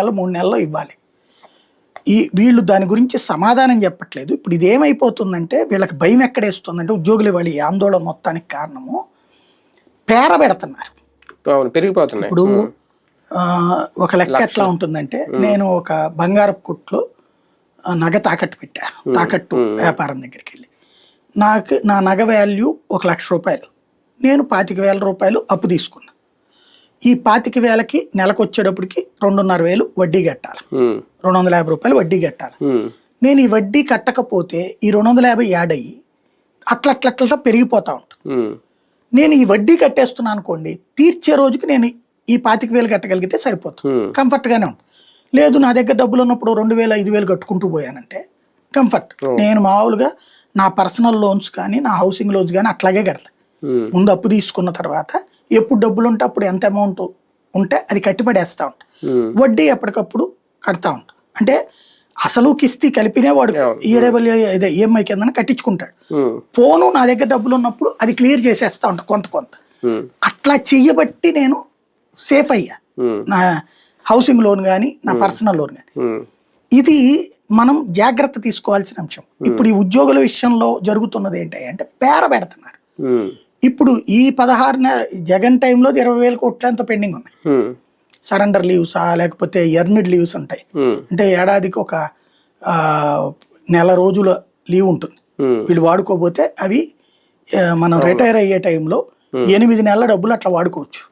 నెలలు మూడు నెలల్లో ఇవ్వాలి. ఈ వీళ్ళు దాని గురించి సమాధానం చెప్పట్లేదు. ఇప్పుడు ఇది ఏమైపోతుందంటే వీళ్ళకి భయం ఎక్కడేస్తుందంటే ఉద్యోగులు ఇవాళ ఈ ఆందోళన మొత్తానికి కారణము పేర పెడుతున్నారు. అవును పెరిగిపోతున్నాయి. ఇప్పుడు ఒక లెక్క ఎట్లా ఉంటుందంటే నేను ఒక బంగారపు కుట్లో నగ తాకట్టు పెట్టా. తాకట్టు వ్యాపారం దగ్గరికి వెళ్ళి నాకు నా నగ వాల్యూ ఒక లక్ష రూపాయలు. నేను పాతిక వేల రూపాయలు అప్పు తీసుకున్నా. ఈ పాతిక వేలకి నెలకు వచ్చేటప్పటికి రెండున్నర వేలు వడ్డీ కట్టాలి. రెండు వందల యాభై రూపాయలు వడ్డీ కట్టాలి. నేను ఈ వడ్డీ కట్టకపోతే ఈ రెండు వందల యాభై యాడ్ అయ్యి అట్లా అట్లా అట్లా పెరిగిపోతా ఉంటుంది. నేను ఈ వడ్డీ కట్టేస్తున్నాను అనుకోండి తీర్చే రోజుకి నేను ఈ పాతిక వేలు కట్టగలిగితే సరిపోతుంది. కంఫర్ట్గానే ఉంటుంది. లేదు నా దగ్గర డబ్బులు ఉన్నప్పుడు రెండు వేలు ఐదు వేలు కట్టుకుంటూ పోయానంటే కంఫర్ట్. నేను మామూలుగా నా పర్సనల్ లోన్స్ కానీ నా హౌసింగ్ లోన్స్ కానీ అట్లాగే కడతా. ఉమ్, ముందు అప్పు తీసుకున్న తర్వాత ఎప్పుడు డబ్బులు ఉంటే అప్పుడు ఎంత అమౌంట్ ఉంటే అది కట్టిపడేస్తా ఉంటా. ఉమ్, వడ్డీ ఎప్పటికప్పుడు కడతా ఉంటా. అంటే అసలు కిస్తీ కలిపినే వాడు ఈడబ్ల్యూ ఇదే ఈఎంఐ కింద కట్టించుకుంటాడు. ఉమ్, పోను నా దగ్గర డబ్బులు ఉన్నప్పుడు అది క్లియర్ చేసేస్తా ఉంటా కొంత కొంత. అట్లా చెయ్యబట్టి నేను సేఫ్ అయ్యా. నా హౌసింగ్ లోన్ కానీ నా పర్సనల్ లోన్ కానీ ఇది మనం జాగ్రత్త తీసుకోవాల్సిన అంశం. ఇప్పుడు ఈ ఉద్యోగుల విషయంలో జరుగుతున్నది ఏంటి అంటే పేర పెడుతున్నారు. ఇప్పుడు ఈ పదహారు నె- జగన్ టైంలో ఇరవై వేల కోట్ల ఎంతో పెండింగ్ ఉన్నాయి సరెండర్ లీవ్సా లేకపోతే ఎర్నిడ్ లీవ్స్ ఉంటాయి. అంటే ఏడాదికి ఒక నెల రోజుల లీవ్ ఉంటుంది. వీళ్ళు వాడుకోపోతే అవి మనం రిటైర్ అయ్యే టైంలో ఎనిమిది నెలల డబ్బులు అట్లా వాడుకోవచ్చు.